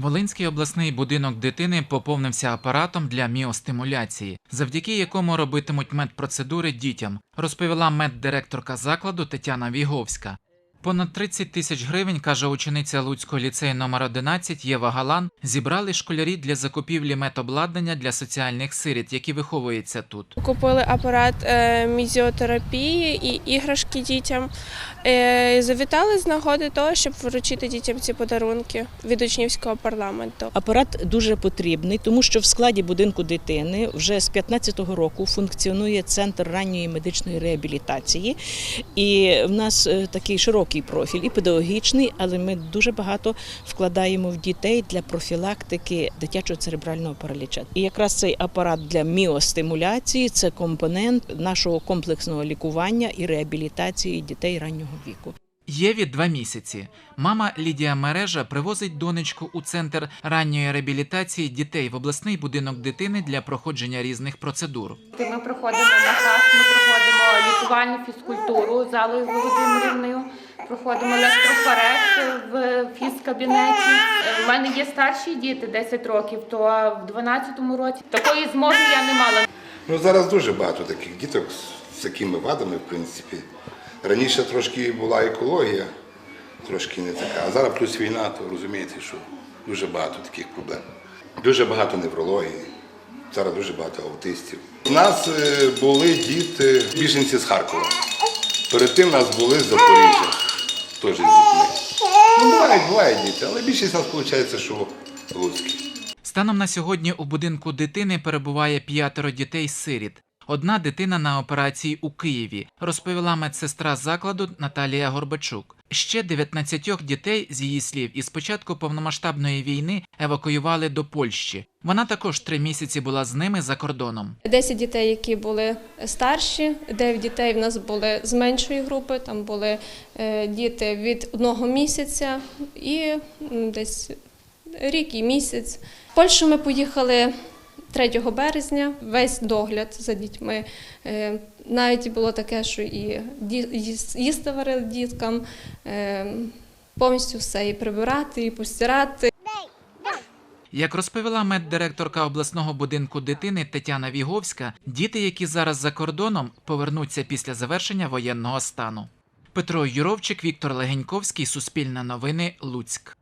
Волинський обласний будинок дитини поповнився апаратом для міостимуляції, завдяки якому робитимуть медпроцедури дітям, розповіла меддиректорка закладу Тетяна Віговська. Понад 30 тисяч гривень, каже учениця Луцького ліцею номер 11 Єва Галан, зібрали школярі для закупівлі медобладнання для соціальних сиріт, які виховуються тут. Купили апарат е, мізіотерапії і іграшки дітям. Е, Завітали з нагоди того, щоб вручити дітям ці подарунки від учнівського парламенту. Апарат дуже потрібний, тому що в складі будинку дитини вже з 15-го року функціонує центр ранньої медичної реабілітації. І в нас е, такий широкий профіль і педагогічний, але ми дуже багато вкладаємо в дітей для профілактики дитячого церебрального параліча. І якраз цей апарат для міостимуляції це компонент нашого комплексного лікування і реабілітації дітей раннього віку. Єві два місяці. Мама Лідія Мережа привозить донечку у центр ранньої реабілітації дітей в обласний будинок дитини для проходження різних процедур. Ми проходимо на кас, ми проходимо лікувальну фізкультуру з Аллою Володимирівною, проходимо електрофорез в фізкабінеті. У мене є старші діти 10 років, то в 12-му році такої змоги я не мала. Ну зараз дуже багато таких діток з такими вадами, в принципі. Раніше трошки була екологія, трошки не така. А зараз плюс війна, то розумієте, що дуже багато таких проблем. Дуже багато неврології, зараз дуже багато аутистів. У нас е, були діти, біженці з Харкова. Перед тим у нас були з Запоріжжя, теж з дітьми. Ну, бувають, бувають діти, але більшість нас виходить, що луцькі. Станом на сьогодні у будинку дитини перебуває п'ятеро дітей-сиріт. Одна дитина на операції у Києві, розповіла медсестра закладу Наталія Горбачук. Ще 19 дітей, з її слів, із початку повномасштабної війни евакуювали до Польщі. Вона також три місяці була з ними за кордоном. 10 дітей, які були старші, 9 дітей в нас були з меншої групи, там були е, діти від одного місяця і десь рік і місяць. В Польщу ми поїхали 3 березня, весь догляд за дітьми. Е, Навіть було таке, що і їсти варили діткам, е, повністю все і прибирати, і постирати, Як розповіла меддиректорка обласного будинку дитини Тетяна Віговська, діти, які зараз за кордоном, повернуться після завершення воєнного стану. Петро Юровчик, Віктор Легеньковський, Суспільне новини, Луцьк.